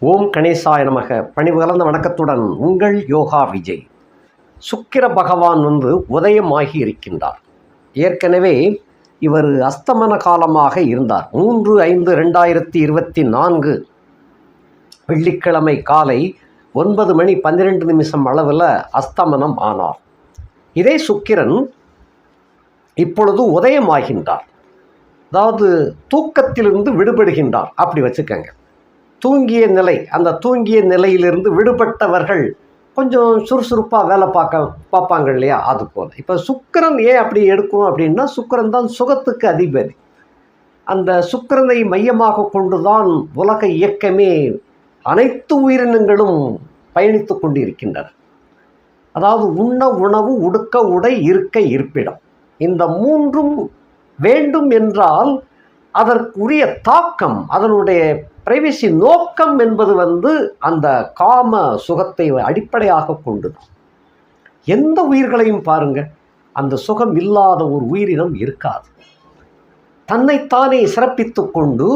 ஓம் கணேசாய நமக. பணிவு கலந்த வணக்கத்துடன் உங்கள் யோகா விஜய். சுக்கிர பகவான் வந்து உதயமாகி இருக்கின்றார். ஏற்கனவே இவர் அஸ்தமன காலமாக இருந்தார். மூன்று ஐந்து ரெண்டாயிரத்தி இருபத்தி நான்கு வெள்ளிக்கிழமை காலை ஒன்பது மணி பன்னிரெண்டு நிமிஷம் அளவில் அஸ்தமனம் ஆனார். இதே சுக்கிரன் இப்பொழுது உதயமாகின்றார். அதாவது தூக்கத்திலிருந்து விடுபடுகின்றார். அப்படி வச்சுக்கோங்க. தூங்கிய நிலை அந்த தூங்கிய நிலையிலிருந்து விடுபட்டவர்கள் கொஞ்சம் சுறுசுறுப்பாக வேலை பார்க்க பார்ப்பாங்க இல்லையா? அது போல். இப்போ சுக்கரன் ஏன் அப்படி எடுக்கும் அப்படின்னா சுக்கரன் தான் சுகத்துக்கு அதிபதி. அந்த சுக்கரனை மையமாக கொண்டு தான் உலக இயக்கமே அனைத்து உயிரினங்களும் பயணித்து கொண்டிருக்கின்றன. அதாவது உண்ண உணவு உடுக்க உடை இருக்க இருப்பிடம். இந்த மூன்றும் வேண்டும் என்றால் அதற்குரிய தாக்கம் அதனுடைய பிரைவசி நோக்கம் என்பது வந்து அந்த காம சுகத்தை அடிப்படையாக கொண்டது எந்த உயிர்களையும் பாருங்க அந்த சுகம் இல்லாத ஒரு உயிரினம் இருக்காது. தன்னைத்தானே சிறப்பித்து கொண்டு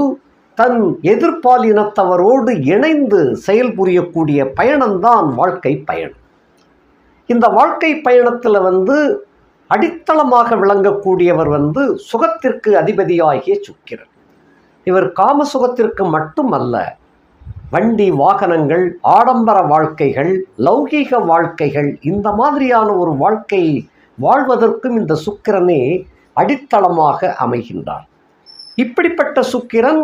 தன் எதிர்பாலினத்தவரோடு இணைந்து செயல்புரியக்கூடிய பயணம்தான் வாழ்க்கை பயணம். இந்த வாழ்க்கை பயணத்தில் வந்து அடித்தளமாக விளங்கக்கூடியவர் வந்து சுகத்திற்கு அதிபதியாகிய சுக்கிரன். இவர் காம சுகத்திற்கு மட்டுமல்ல வண்டி வாகனங்கள் ஆடம்பர வாழ்க்கைகள் லௌகீக வாழ்க்கைகள் இந்த மாதிரியான ஒரு வாழ்க்கை வாழ்வதற்கும் இந்த சுக்கிரனே அடித்தளமாக அமைகின்றார். இப்படிப்பட்ட சுக்கிரன்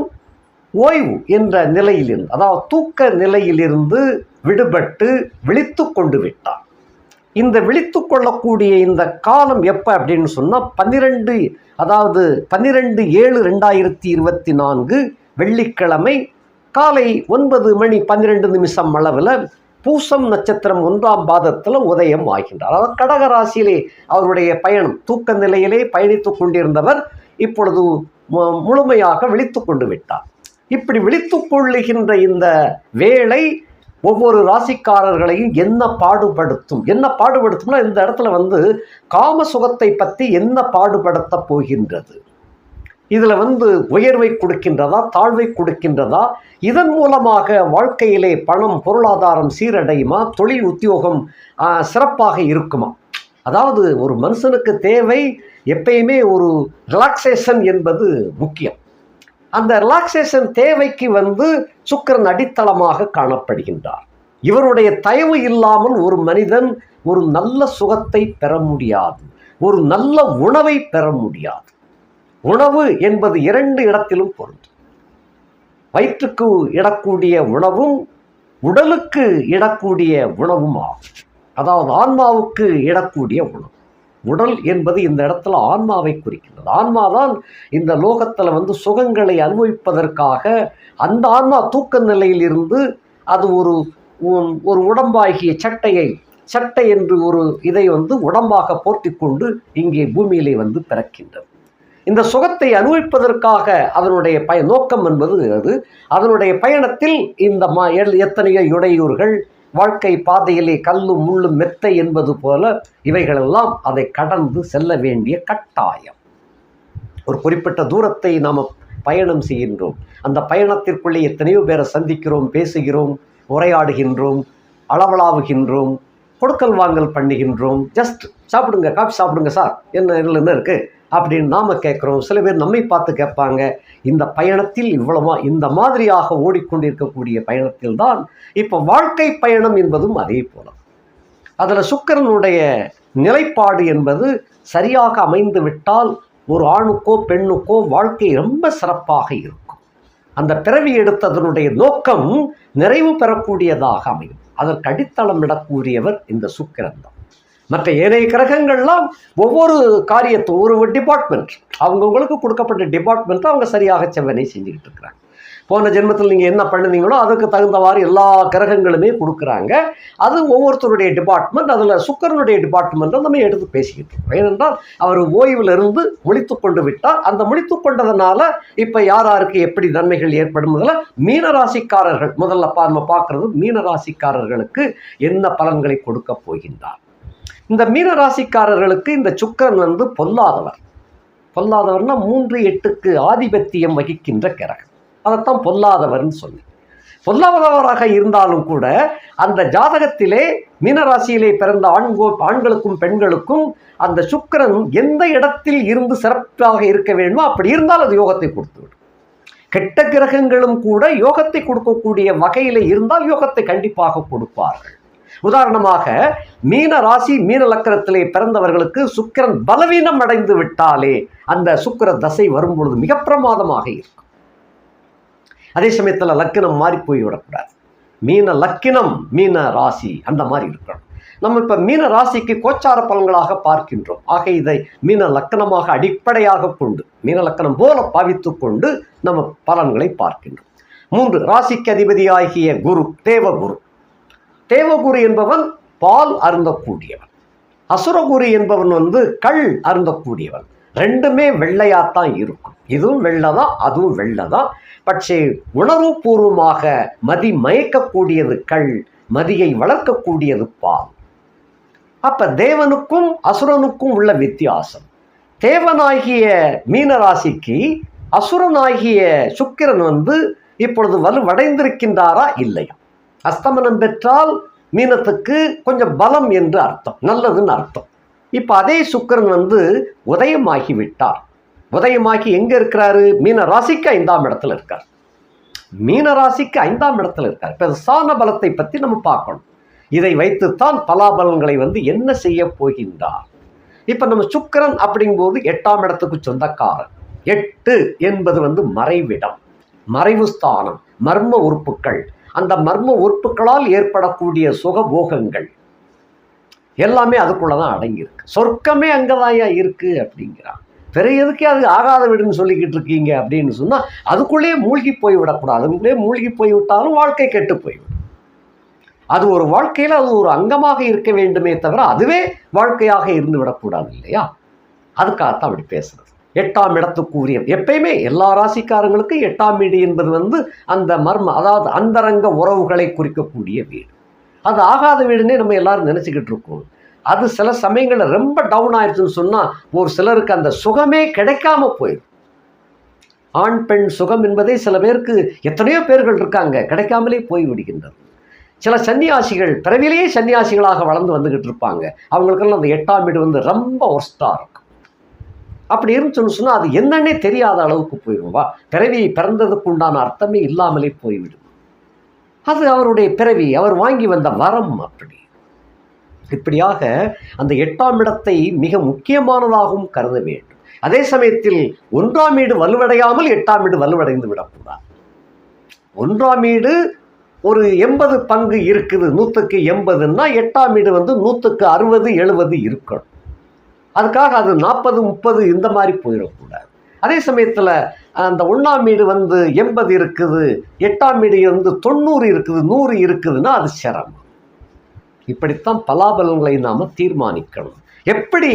ஓய்வு என்ற நிலையிலிருந்து அதாவது தூக்க நிலையிலிருந்து விடுபட்டு விழித்து கொண்டு விட்டார் இந்த விழித்து கொள்ளக்கூடிய இந்த காலம் எப்போ அப்படின்னு சொன்னால் பன்னிரெண்டு அதாவது பன்னிரெண்டு ஏழு ரெண்டாயிரத்தி இருபத்தி நான்கு வெள்ளிக்கிழமை காலை ஒன்பது மணி பன்னிரெண்டு நிமிஷம் அளவில் பூசம் நட்சத்திரம் ஒன்றாம் பாதத்தில் உதயம் ஆகின்றார். அதாவது கடக ராசியிலே அவருடைய பயணம் தூக்க நிலையிலே பயணித்து கொண்டிருந்தவர் இப்பொழுது மு- முழுமையாக விழித்து கொண்டு விட்டார். இப்படி விழித்து கொள்ளுகின்ற இந்த வேளை ஒவ்வொரு ராசிக்காரர்களையும் என்ன பாடுபடுத்தும்? என்ன பாடுபடுத்தும்னா இந்த இடத்துல வந்து காம சுகத்தை பற்றி என்ன பாடுபடுத்த போகின்றது? இதில் வந்து உயர்வை கொடுக்கின்றதா தாழ்வை கொடுக்கின்றதா? இதன் மூலமாக வாழ்க்கையிலே பணம் பொருளாதாரம் சீரடையுமா? தொழில் உத்தியோகம் சிறப்பாக இருக்குமா? அதாவது ஒரு மனுஷனுக்கு தேவை எப்பயுமே ஒரு ரிலாக்ஸேஷன் என்பது முக்கியம். அந்த ரிலாக்ஸேஷன் தேவைக்கு வந்து சுக்கிரன் அடித்தளமாக காணப்படுகின்றார். இவருடைய தயவு இல்லாமல் ஒரு மனிதன் ஒரு நல்ல சுகத்தை பெற முடியாது. ஒரு நல்ல உணவை பெற முடியாது. உணவு என்பது இரண்டு இடத்திலும் பொருந்தும். வயிற்றுக்கு இடக்கூடிய உணவும் உடலுக்கு இடக்கூடிய உணவும் ஆகும் அதாவது ஆன்மாவுக்கு இடக்கூடிய உணவு. உடல் என்பது இந்த இடத்துல ஆன்மாவை குறிக்கின்றது. ஆன்மாதான் இந்த லோகத்தில் வந்து சுகங்களை அனுபவிப்பதற்காக அந்த ஆன்மா தூக்க நிலையில் இருந்து அது ஒரு ஒரு உடம்பாகிய சட்டையை சட்டை என்று ஒரு இதை வந்து உடம்பாக போர்த்தி கொண்டு இங்கே பூமியிலே வந்து பிறக்கின்றது. இந்த சுகத்தை அனுபவிப்பதற்காக அதனுடைய பய நோக்கம் என்பது அது. அதனுடைய பயணத்தில் இந்த மா எல்- எத்தனையோ இடையூறுகள் வாழ்க்கை பாதையிலே கல்லும் முள்ளும் மெத்தை என்பது போல இவைகளெல்லாம் அதை கடந்து செல்ல வேண்டிய கட்டாயம். ஒரு குறிப்பிட்ட தூரத்தை நாம் பயணம் செய்கின்றோம். அந்த பயணத்திற்குள்ளே எத்தனையோ பேரை சந்திக்கிறோம் பேசுகிறோம் உரையாடுகின்றோம் அளவலாவுகின்றோம் கொடுக்கல் வாங்கல் பண்ணுகின்றோம். ஜஸ்ட் சாப்பிடுங்க காஃபி சாப்பிடுங்க சார் என்ன என்ன இருக்குது அப்படின்னு நாம் கேட்குறோம் சில பேர் நம்மை பார்த்து கேட்பாங்க இந்த பயணத்தில் இவ்வளவா இந்த மாதிரியாக ஓடிக்கொண்டிருக்கக்கூடிய பயணத்தில் தான் இப்போ வாழ்க்கை பயணம் என்பதும் அதே போல. அதில் சுக்கிரனுடைய நிலைப்பாடு என்பது சரியாக அமைந்து விட்டால் ஒரு ஆணுக்கோ பெண்ணுக்கோ வாழ்க்கை ரொம்ப சிறப்பாக இருக்கும். அந்த பிறவி எடுத்ததனுடைய நோக்கம் நிறைவு பெறக்கூடியதாக அமையும். அதற்கு அடித்தளம் இடக்கூடியவர் இந்த சுக்கிரன் தான். மற்ற ஏனைய கிரகங்கள்லாம் ஒவ்வொரு காரியத்தை ஒரு டிபார்ட்மெண்ட் அவங்கவுங்களுக்கு கொடுக்கப்பட்ட டிபார்ட்மெண்ட்டை அவங்க சரியாக செவ்வனை செஞ்சுக்கிட்டு இருக்கிறாங்க. போன ஜென்மத்தில் நீங்கள் என்ன பண்ணுனீங்களோ அதுக்கு தகுந்தவாறு எல்லா கிரகங்களுமே கொடுக்குறாங்க. அது ஒவ்வொருத்தருடைய டிபார்ட்மெண்ட் அதில் சுக்கரனுடைய டிபார்ட்மெண்ட்டை நம்ம எடுத்து பேசிக்கிட்டு இருக்கோம். ஏனென்றால் அவர் ஓய்வில் இருந்து முழித்து கொண்டு விட்டார். அந்த முழித்து கொண்டதுனால இப்போ யார் யாருக்கு எப்படி நன்மைகள் ஏற்படும் முதல்ல மீனராசிக்காரர்கள். முதல்ல பா நம்ம பார்க்குறது மீனராசிக்காரர்களுக்கு என்ன பலன்களை கொடுக்க போகின்றார்? இந்த மீன ராசிக்காரர்களுக்கு இந்த சுக்கிரன் வந்து பொல்லாதவர். பொல்லாதவர்னா மூன்று எட்டுக்கு ஆதிபத்தியம் வகிக்கின்ற கிரகம். அதைத்தான் பொல்லாதவர்னு சொல்லி. பொல்லாதவராக இருந்தாலும் கூட அந்த ஜாதகத்திலே மீனராசியிலே பிறந்த ஆண்கோ ஆண்களுக்கும் பெண்களுக்கும் அந்த சுக்கிரன் எந்த இடத்தில் இருந்து சிறப்பாக இருக்க வேண்டுமோ அப்படி இருந்தால் அது யோகத்தை கொடுத்துவிடும் கெட்ட கிரகங்களும் கூட யோகத்தை கொடுக்கக்கூடிய வகையில் இருந்தால் யோகத்தை கண்டிப்பாக கொடுப்பார்கள். உதாரணமாக மீன ராசி மீன லக்கணத்திலே பிறந்தவர்களுக்கு சுக்கிரன் பலவீனம் அடைந்து விட்டாலே அந்த சுக்கிர தசை வரும் பொழுது மிக பிரமாதமாக இருக்கும். அதே சமயத்தில் லக்கினம் மாறி போய் விடக்கூடாது மீன லக்கினம் மீன ராசி அந்த மாதிரி இருக்கணும். நம்ம இப்போ மீன ராசிக்கு கோச்சார பலன்களாக பார்க்கின்றோம். ஆக இதை மீன லக்கணமாக அடிப்படையாக கொண்டு மீன லக்கணம் போல பாவித்து கொண்டு நம்ம பலன்களை பார்க்கின்றோம். மூன்று ராசிக்கு அதிபதியாகிய குரு தேவகுரு. தேவகுரு என்பவன் பால் அருந்தக்கூடியவன். அசுரகுரு என்பவன் வந்து கள் அருந்தக்கூடியவன். ரெண்டுமே வெள்ளையாத்தான் இருக்கும். இதுவும் வெள்ளதான் அதுவும் வெள்ளதான். பட்சே உணர்வுபூர்வமாக மதி மயக்கக்கூடியது கள் மதியை வளர்க்கக்கூடியது பால். அப்ப தேவனுக்கும் அசுரனுக்கும் உள்ள வித்தியாசம். தேவனாகிய மீனராசிக்கு அசுரனாகிய சுக்கிரன் வந்து இப்பொழுது வலுவடைந்திருக்கின்றாரா இல்லையா? அஸ்தமனம் பெற்றால் மீனத்துக்கு கொஞ்சம் பலம் என்று அர்த்தம் நல்லதுன்னு அர்த்தம். இப்போ அதே சுக்கிரன் வந்து உதயமாகி விட்டார் உதயமாகி எங்கே இருக்கிறாரு? மீன ராசிக்கு ஐந்தாம் இடத்துல இருக்கார். மீன ராசிக்கு ஐந்தாம் இடத்துல இருக்கார். இப்போ சாண பலத்தை பற்றி நம்ம பார்க்கணும். இதை வைத்துத்தான் பலாபலன்களை வந்து என்ன செய்ய போகின்றார்? இப்போ நம்ம சுக்கிரன் அப்படிங்கும்போது எட்டாம் இடத்துக்கு சொந்தக்காரன். எட்டு என்பது வந்து மறைவிடம் மறைவு ஸ்தானம் மர்ம உறுப்புகள் அந்த மர்ம உறுப்புகளால் ஏற்படக்கூடிய சுகபோகங்கள் எல்லாமே அதுக்குள்ளே தான் அடங்கியிருக்கு. சொர்க்கமே அங்கதாயா இருக்குது அப்படிங்கிறான். பிற எதுக்கே அது ஆகாத வீடுன்னு சொல்லிக்கிட்டு இருக்கீங்க அப்படின்னு சொன்னால் அதுக்குள்ளேயே மூழ்கி போய் விடக்கூடாது அதுக்குள்ளேயே மூழ்கி போய் விட்டாலும் வாழ்க்கை கெட்டு போய்விடும். அது ஒரு வாழ்க்கையில் அது ஒரு அங்கமாக இருக்க வேண்டுமே தவிர அதுவே வாழ்க்கையாக இருந்து விடக்கூடாது இல்லையா? அதுக்காகத்தான் அப்படி பேசுகிறது எட்டாம் இடத்துக்கு இடத்துக்குரிய எப்பயுமே எல்லா ராசிக்காரங்களுக்கும் எட்டாம் வீடு என்பது வந்து அந்த மர்ம அதாவது அந்தரங்க உறவுகளை குறிக்கக்கூடிய வீடு. அது ஆகாத வீடுன்னே நம்ம எல்லாரும் நினச்சிக்கிட்டு இருக்கோம். அது சில சமயங்களில் ரொம்ப டவுன் ஆயிடுச்சுன்னு சொன்னால் ஒரு சிலருக்கு அந்த சுகமே கிடைக்காம போயிடும். ஆண் பெண் சுகம் என்பதே சில பேருக்கு எத்தனையோ பேர்கள் இருக்காங்க கிடைக்காமலே போய் விடுகின்றது. சில சன்னியாசிகள் பிறவிலேயே சன்னியாசிகளாக வளர்ந்து வந்துக்கிட்டு இருப்பாங்க. அவங்களுக்கெல்லாம் அந்த எட்டாம் வீடு வந்து ரொம்ப ஒர்ஸ்டாக இருக்கும். அப்படி இருந்துச்சுன்னு சொன்னால் அது என்னன்னே தெரியாத அளவுக்கு போயிடுவா வா பிறவி பிறந்ததுக்கு உண்டான அர்த்தமே இல்லாமலே போய்விடும். அது அவருடைய பிறவி அவர் வாங்கி வந்த வரம் அப்படி. இப்படியாக அந்த எட்டாம் இடத்தை மிக முக்கியமானதாகவும் கருத வேண்டும். அதே சமயத்தில் ஒன்றாம் வீடு வலுவடையாமல் எட்டாம் வீடு வலுவடைந்து விடக்கூடாது ஒன்றாம் வீடு ஒரு எண்பது பங்கு இருக்குது நூற்றுக்கு எண்பதுன்னா எட்டாம் வீடு வந்து நூற்றுக்கு அறுபது எழுபது இருக்கணும். அதுக்காக அது நாற்பது முப்பது இந்த மாதிரி போயிடக்கூடாது. அதே சமயத்தில் அந்த ஒன்றாம் வீடு வந்து எண்பது இருக்குது எட்டாம் வீடு வந்து தொண்ணூறு இருக்குது நூறு இருக்குதுன்னா அது சிரமம். இப்படித்தான் பலாபலங்களை நாம் தீர்மானிக்கணும். எப்படி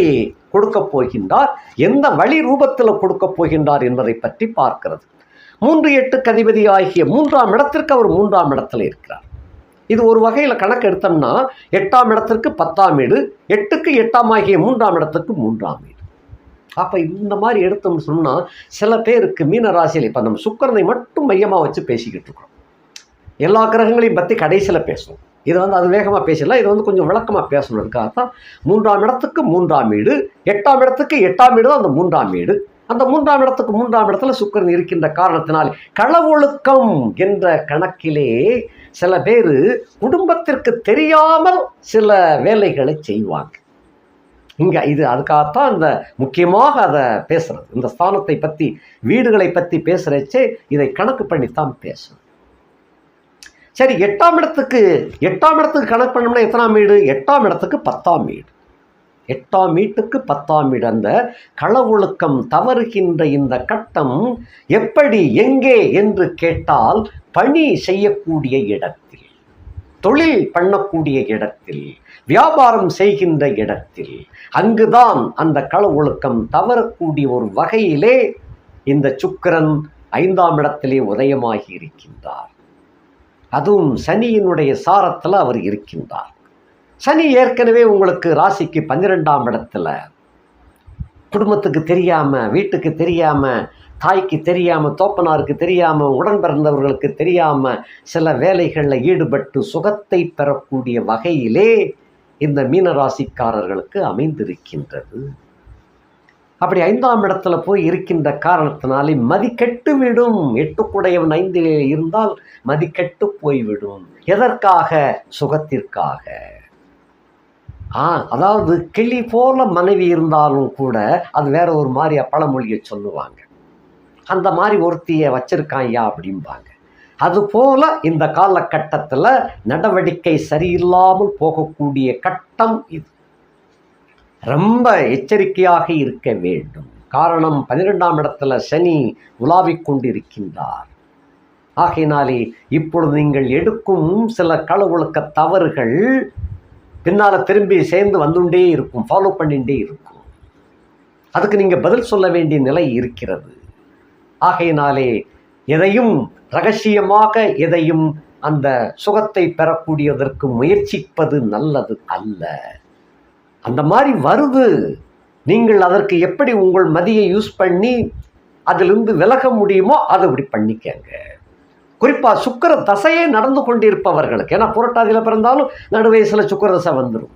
கொடுக்க போகின்றார் எந்த வழி ரூபத்தில் கொடுக்க போகின்றார் என்பதை பற்றி பார்க்கிறது. மூன்று எட்டு கதிபதி ஆகிய மூன்றாம் இடத்திற்கு அவர் மூன்றாம் இடத்துல இருக்கிறார். இது ஒரு வகையில் கணக்கு எடுத்தோம்னா எட்டாம் இடத்திற்கு பத்தாம் வீடு எட்டுக்கு எட்டாம் ஆகிய மூன்றாம் இடத்துக்கு மூன்றாம் வீடு. அப்போ இந்த மாதிரி எடுத்தோம்னு சொன்னால் சில பேருக்கு மீன ராசியில் இப்போ நம்ம சுக்கரனை மட்டும் மையமாக வச்சு பேசிக்கிட்டு இருக்கோம் எல்லா கிரகங்களையும் பற்றி கடைசியில் பேசுவோம். இது வந்து அது வேகமாக பேசலாம் இது வந்து கொஞ்சம் விளக்கமாக பேசணுன்றதுக்காக தான் மூன்றாம் இடத்துக்கு மூன்றாம் வீடு எட்டாம் இடத்துக்கு எட்டாம் வீடு தான் அந்த மூன்றாம் வீடு. அந்த மூன்றாம் இடத்துக்கு மூன்றாம் இடத்துல சுக்கரன் இருக்கின்ற காரணத்தினால் களவொழுக்கம் என்ற கணக்கிலே சில பேர் குடும்பத்திற்கு தெரியாமல் சில வேலைகளை செய்வாங்க. இங்கே இது அதுக்காகத்தான் இந்த முக்கியமாக அதை பேசுறது. இந்த ஸ்தானத்தை பற்றி வீடுகளை பற்றி பேசுகிறச்சே இதை கணக்கு பண்ணித்தான் பேசணும் சரி எட்டாம் இடத்துக்கு எட்டாம் இடத்துக்கு கணக்கு பண்ணோம்னா எத்தனாம் வீடு? எட்டாம் இடத்துக்கு பத்தாம் வீடு. எட்டாம் வீட்டுக்கு பத்தாம் இடந்த களவுழுக்கம் களவொழுக்கம் தவறுகின்ற இந்த கட்டம் எப்படி எங்கே என்று கேட்டால் பணி செய்யக்கூடிய இடத்தில் தொழில் பண்ணக்கூடிய இடத்தில் வியாபாரம் செய்கின்ற இடத்தில் அங்குதான் அந்த கள ஒழுக்கம் தவறக்கூடிய ஒரு வகையிலே இந்த சுக்கிரன் ஐந்தாம் இடத்திலே உதயமாகி இருக்கின்றார். அதுவும் சனியினுடைய சாரத்தில் அவர் இருக்கின்றார். சனி ஏற்கனவே உங்களுக்கு ராசிக்கு பன்னிரெண்டாம் இடத்துல. குடும்பத்துக்கு தெரியாமல் வீட்டுக்கு தெரியாமல் தாய்க்கு தெரியாமல் தோப்பனாருக்கு தெரியாமல் உடன் பிறந்தவர்களுக்கு தெரியாமல் சில வேலைகளில் ஈடுபட்டு சுகத்தை பெறக்கூடிய வகையிலே இந்த மீனராசிக்காரர்களுக்கு அமைந்திருக்கின்றது. அப்படி ஐந்தாம் இடத்துல போய் இருக்கின்ற காரணத்தினாலே மதி கெட்டு விடும். எட்டுக்குடையவன் ஐந்திலே இருந்தால் மதிக்கெட்டு போய்விடும். எதற்காக? சுகத்திற்காக. ஆ அதாவது கிளி போல மனைவி இருந்தாலும் கூட அது வேற ஒரு மாதிரி பழமொழியை சொல்லுவாங்க. அந்த மாதிரி ஒருத்தியை வச்சிருக்கான் ஐயா அப்படிம்பாங்க அதுபோல இந்த காலகட்டத்தில் நடவடிக்கை சரியில்லாமல் போகக்கூடிய கட்டம் இது. ரொம்ப எச்சரிக்கையாக இருக்க வேண்டும். காரணம் பன்னிரெண்டாம் இடத்துல சனி உலாவிக் கொண்டிருக்கின்றார். ஆகையினாலே இப்பொழுது நீங்கள் எடுக்கும் சில களவுழுக்க தவறுகள் பின்னால் திரும்பி சேர்ந்து வந்துண்டே இருக்கும் ஃபாலோ பண்ணிகிட்டே இருக்கும். அதுக்கு நீங்கள் பதில் சொல்ல வேண்டிய நிலை இருக்கிறது. ஆகையினாலே எதையும் ரகசியமாக எதையும் அந்த சுகத்தை பெறக்கூடியதற்கு முயற்சிப்பது நல்லது அல்ல. அந்த மாதிரி வருது. நீங்கள் அதற்கு எப்படி உங்கள் மதியை யூஸ் பண்ணி அதிலிருந்து விலக முடியுமோ அதை அப்படி பண்ணிக்கங்க. குறிப்பாக சுக்கர தசையே நடந்து கொண்டிருப்பவர்களுக்கு. ஏன்னா புரட்டாதியில் பிறந்தாலும் நடு வயசில் சுக்கர தசை வந்துடும்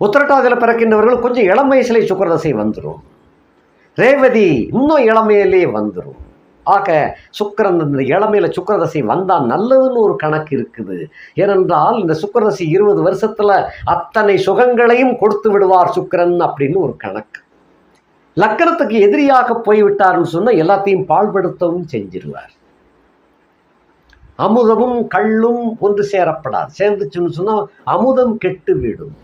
உத்திரட்டாதியில் பிறக்கின்றவர்கள் கொஞ்சம் இளம் வயசுலே சுக்கர தசை வந்துடும் ரேவதி இன்னும் இளமையிலேயே வந்துடும் ஆக சுக்கரன் இந்த இளமையில சுக்கரதசை வந்தால் நல்லதுன்னு ஒரு கணக்கு இருக்குது. ஏனென்றால் இந்த சுக்கரதசி இருபது வருஷத்துல அத்தனை சுகங்களையும் கொடுத்து விடுவார் சுக்கரன் அப்படின்னு ஒரு கணக்கு. லக்கணத்துக்கு எதிரியாக போய்விட்டார்னு சொன்னால் எல்லாத்தையும் பாழ்படுத்தவும் செஞ்சிருவார். அமுதமும் கள்ளும் ஒன்று சேரப்படாது. சேர்ந்துச்சுன்னு சொன்னால் அமுதம் கெட்டு விடும்.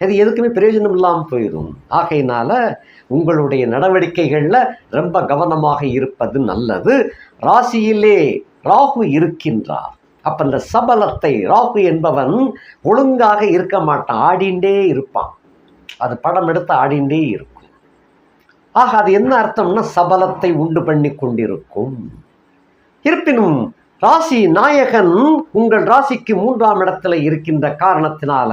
அது எதுக்குமே பிரயோஜனம் இல்லாமல் போயிடும் ஆகையினால உங்களுடைய நடவடிக்கைகளில் ரொம்ப கவனமாக இருப்பது நல்லது. ராசியிலே ராகு இருக்கின்றார். அப்போ இந்த சபலத்தை ராகு என்பவன் ஒழுங்காக இருக்க மாட்டான். ஆடிண்டே இருப்பான். அது படம் எடுத்து ஆடிண்டே இருக்கும். ஆக அது என்ன அர்த்தம்னா சபலத்தை உண்டு பண்ணி கொண்டிருக்கும். இருப்பினும் ராசி நாயகன் உங்கள் ராசிக்கு மூன்றாம் இடத்துல இருக்கின்ற காரணத்தினால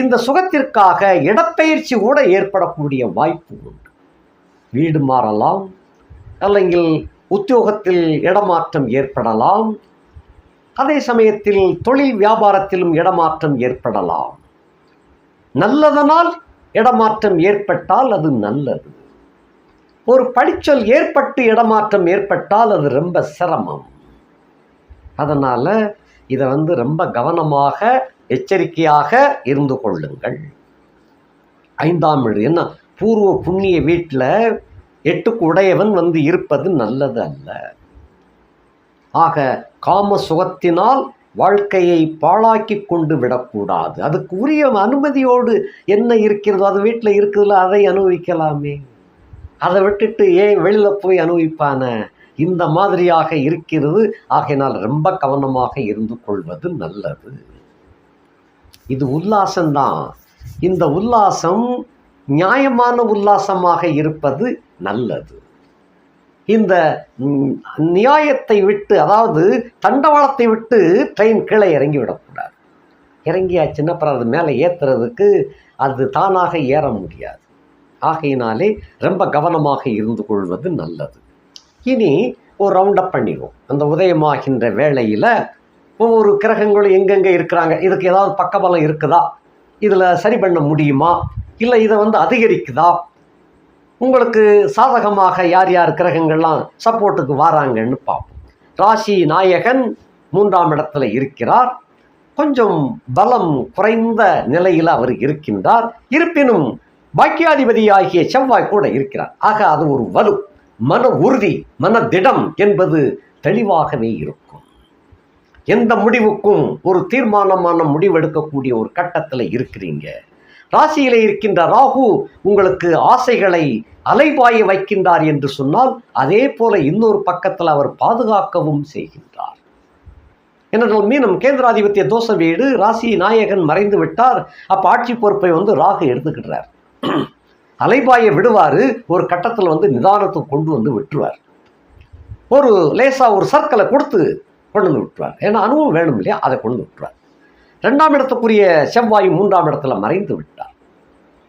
இந்த சுகத்திற்காக இடப்பெயர்ச்சி கூட ஏற்படக்கூடிய வாய்ப்பு உண்டு. வீடு மாறலாம் அல்லங்க உத்தியோகத்தில் இடமாற்றம் ஏற்படலாம் அதே சமயத்தில் தொழில் வியாபாரத்திலும் இடமாற்றம் ஏற்படலாம். நல்லதனால் இடமாற்றம் ஏற்பட்டால் அது நல்லது. ஒரு படிச்சொல் ஏற்பட்டு இடமாற்றம் ஏற்பட்டால் அது ரொம்ப சிரமம். அதனால் இதை வந்து ரொம்ப கவனமாக எச்சரிக்கையாக இருந்து கொள்ளுங்கள். ஐந்தாம் வீடு என்ன? பூர்வ புண்ணிய வீட்டில் எட்டுக்கு உடையவன் வந்து இருப்பது நல்லது அல்ல. ஆக காம சுகத்தினால் வாழ்க்கையை பாழாக்கி கொண்டு விடக்கூடாது. அதுக்கு உரிய அனுமதியோடு என்ன இருக்கிறதோ அது வீட்டில் இருக்குதுல அதை அனுபவிக்கலாமே. அதை விட்டுட்டு ஏன் வெளியில் போய் அனுபவிப்பான? இந்த மாதிரியாக இருக்கிறது. ஆகையினால் ரொம்ப கவனமாக இருந்து கொள்வது நல்லது. இது உல்லாசம்தான். இந்த உல்லாசம் நியாயமான உல்லாசமாக இருப்பது நல்லது. இந்த நியாயத்தை விட்டு அதாவது தண்டவாளத்தை விட்டு ட்ரெயின் கீழே இறங்கி விடக்கூடாது. இறங்கியாச்சுன்னா அப்புறம் அது மேலே ஏற்றுறதுக்கு அது தானாக ஏற முடியாது. ஆகையினாலே ரொம்ப கவனமாக இருந்து கொள்வது நல்லது. இனி ஒரு ரவுண்டப் பண்ணிடுவோம். அந்த உதயமாகின்ற வேளையில் ஒவ்வொரு கிரகங்களும் எங்கெங்கே இருக்கிறாங்க? இதுக்கு ஏதாவது பக்கபலம் இருக்குதா? இதில் சரி பண்ண முடியுமா? இல்லை இதை வந்து அதிகரிக்குதா? உங்களுக்கு சாதகமாக யார் யார் கிரகங்கள்லாம் சப்போர்ட்டுக்கு வராங்கன்னு பார்ப்போம். ராசி நாயகன் மூன்றாம் இடத்துல இருக்கிறார். கொஞ்சம் பலம் குறைந்த நிலையில் அவர் இருக்கின்றார். இருப்பினும் பாக்கியாதிபதியாகிய செவ்வாய் கூட இருக்கிறார். ஆக அது ஒரு வலு. மன உறுதி மன திடம் என்பது தெளிவாகவே இருக்கும். எந்த முடிவுக்கும் ஒரு தீர்மானமான முடிவெடுக்கக்கூடிய ஒரு கட்டத்தில் இருக்கிறீங்க. ராசியில் இருக்கின்ற ராகு உங்களுக்கு ஆசைகளை அலைபாய வைக்கின்றார் என்று சொன்னால் அதே போல இன்னொரு பக்கத்தில் அவர் பாதுகாக்கவும் செய்கின்றார். ஏனென்றால் மீனம் கேந்திராதிபத்திய தோஷ வீடு ராசி நாயகன் மறைந்து விட்டார். அப்போ ஆட்சி பொறுப்பை வந்து ராகு எடுத்துக்கிட்டார் அலைபாய விடுவார் ஒரு கட்டத்தில் வந்து நிதானத்தை கொண்டு வந்து விட்டுருவார். ஒரு லேசாக ஒரு சர்க்கிளை கொடுத்து கொண்டு வந்து விட்டுருவார். ஏன்னா அனுபவம் வேணும் இல்லையா? அதை கொண்டு வந்து விட்டுருவார். ரெண்டாம் இடத்துக்குரிய செவ்வாய் மூன்றாம் இடத்துல மறைந்து விட்டார்.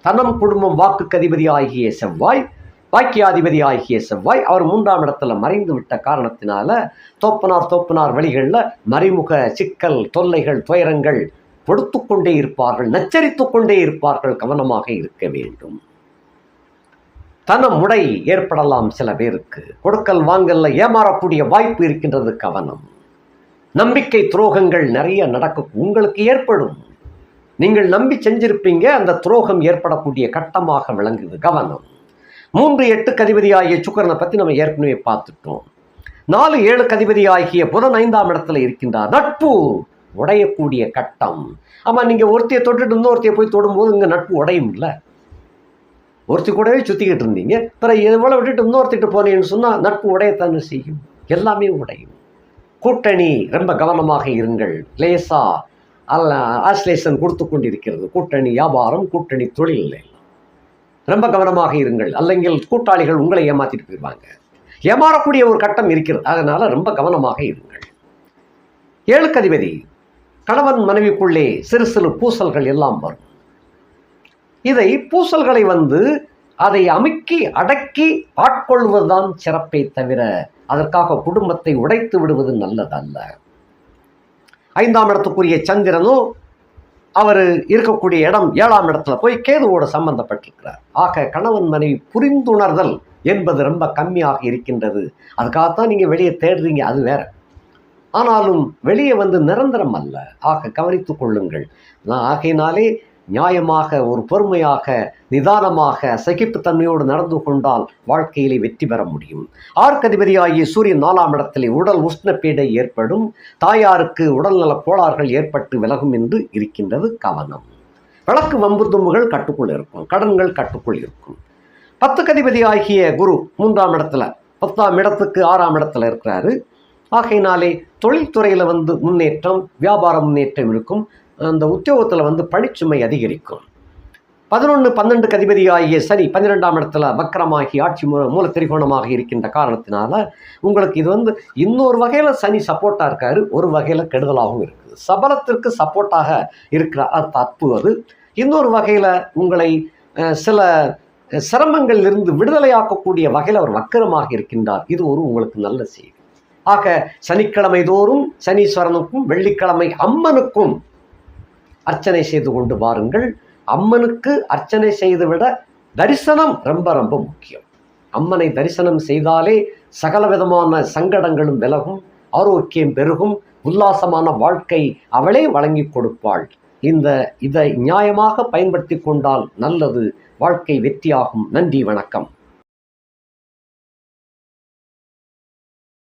தனம் குடும்பம் வாக்குக்கு அதிபதி ஆகிய செவ்வாய் வாக்கியாதிபதி ஆகிய செவ்வாய் அவர் மூன்றாம் இடத்துல மறைந்து விட்ட காரணத்தினால தோப்பனார் தோப்பனார் வழிகளில் மறைமுக சிக்கல் தொல்லைகள் துயரங்கள் கொடுத்து கொண்டே இருப்பார்கள் நச்சரித்து கொண்டே இருப்பார்கள் கவனமாக இருக்க வேண்டும். தன முடை ஏற்படலாம் சில பேருக்கு. கொடுக்கல் வாங்கல்ல ஏமாறக்கூடிய வாய்ப்பு இருக்கின்றது கவனம். நம்பிக்கை துரோகங்கள் நிறைய நடக்க உங்களுக்கு ஏற்படும். நீங்கள் நம்பி செஞ்சிருப்பீங்க. அந்த துரோகம் ஏற்படக்கூடிய கட்டமாக விளங்குது கவனம். மூன்று எட்டு கதிபதி ஆகிய சுக்கரனை பற்றி நம்ம ஏற்கனவே பார்த்துட்டோம். நாலு ஏழு கதிபதி ஆகிய புதன் ஐந்தாம் இடத்துல இருக்கின்றார். நட்பு உடையக்கூடிய கட்டம். ஆமாம் நீங்கள் ஒருத்தையை தொட்டுட்டு இன்னொருத்தையை போய் தொடும்போது இங்கே நட்பு உடையும் இல்லை ஒருத்தி கூடவே சுற்றிக்கிட்டு இருந்தீங்க. பிறகு எவ்வளோ விட்டுட்டு இன்னொருத்திட்டு போனீங்கன்னு சொன்னால் நட்பு உடையத்தானே செய்யும்? எல்லாமே உடையும். கூட்டணி ரொம்ப கவனமாக இருங்கள். லேசா அல்ல ஆஸ்லேஷன் கொடுத்து கொண்டிருக்கிறது. கூட்டணி வியாபாரம் கூட்டணி தொழில் ரொம்ப கவனமாக இருங்கள். அல்லங்கில் கூட்டாளிகள் உங்களை ஏமாத்திட்டு போயிடுவாங்க ஏமாறக்கூடிய ஒரு கட்டம் இருக்கிறது. அதனால ரொம்ப கவனமாக இருங்கள். ஏழுக்கதிபதி கணவன் மனைவிக்குள்ளே சிறு சிறு பூசல்கள் எல்லாம் வரும். இதை பூசல்களை வந்து அதை அமுக்கி அடக்கி ஆட்கொள்வதுதான் சிறப்பை தவிர அதற்காக குடும்பத்தை உடைத்து விடுவது நல்லதல்ல. ஐந்தாம் இடத்துக்குரிய சந்திரனும் அவர் இருக்கக்கூடிய இடம் ஏழாம் இடத்துல போய் கேதுவோட சம்பந்தப்பட்டிருக்கிறார். ஆக கணவன் மனைவி புரிந்துணர்தல் என்பது ரொம்ப கம்மியாக இருக்கின்றது. அதுக்காகத்தான் நீங்கள் வெளியே தேடுறீங்க அது வேற. ஆனாலும் வெளியே வந்து நிரந்தரம் அல்ல. ஆக கவனித்து கொள்ளுங்கள். நான் ஆகையினாலே நியாயமாக ஒரு பொறுமையாக நிதானமாக சகிப்புத்தன்மையோடு நடந்து கொண்டால் வாழ்க்கையிலே வெற்றி பெற முடியும். ஆர்க்கதிபதியாகிய சூரியன் நாலாம் இடத்திலே உடல் உஷ்ணப்பீடை ஏற்படும். தாயாருக்கு உடல்நல கோளாறுகள் ஏற்பட்டு விலகும் என்று இருக்கின்றது கவனம். வழக்கு வம்பு தும்புகள் கட்டுக்குள் இருக்கும் கடன்கள் கட்டுக்குள் இருக்கும். பத்து கதிபதி ஆகிய குரு மூன்றாம் இடத்துல பத்தாம் இடத்துக்கு ஆறாம் இடத்துல இருக்கிறாரு. ஆகையினாலே தொழில்துறையில் வந்து முன்னேற்றம் வியாபார முன்னேற்றம் இருக்கும். அந்த உத்தியோகத்தில் வந்து பணிச்சுமை அதிகரிக்கும். பதினொன்று பன்னெண்டு கதிபதி ஆகிய சனி பன்னிரெண்டாம் இடத்துல வக்கரமாகி ஆட்சி மூல மூல திரிகோணமாக இருக்கின்ற காரணத்தினால உங்களுக்கு இது வந்து இன்னொரு வகையில் சனி சப்போர்ட்டாக இருக்காரு. ஒரு வகையில் கெடுதலாகவும் இருக்குது. சபலத்திற்கு சப்போர்ட்டாக இருக்கிற தப்பு அது. இன்னொரு வகையில் உங்களை சில சிரமங்களில் இருந்து விடுதலையாக்கக்கூடிய வகையில் அவர் வக்கரமாக இருக்கின்றார். இது ஒரு உங்களுக்கு நல்ல செய்தி. ஆக சனிக்கிழமை தோறும் சனீஸ்வரனுக்கும் வெள்ளிக்கிழமை அம்மனுக்கும் அர்ச்சனை செய்து கொண்டு வாருங்கள். அம்மனுக்கு அர்ச்சனை செய்துவிட தரிசனம் ரொம்ப ரொம்ப முக்கியம். அம்மனை தரிசனம் செய்தாலே சகல விதமான சங்கடங்களும் விலகும் ஆரோக்கியம் பெருகும் உல்லாசமான வாழ்க்கை அவளே வழங்கி கொடுப்பாள். இந்த இதை நியாயமாக பயன்படுத்தி கொண்டால் நல்லது. வாழ்க்கை வெற்றியாகும். நன்றி வணக்கம்.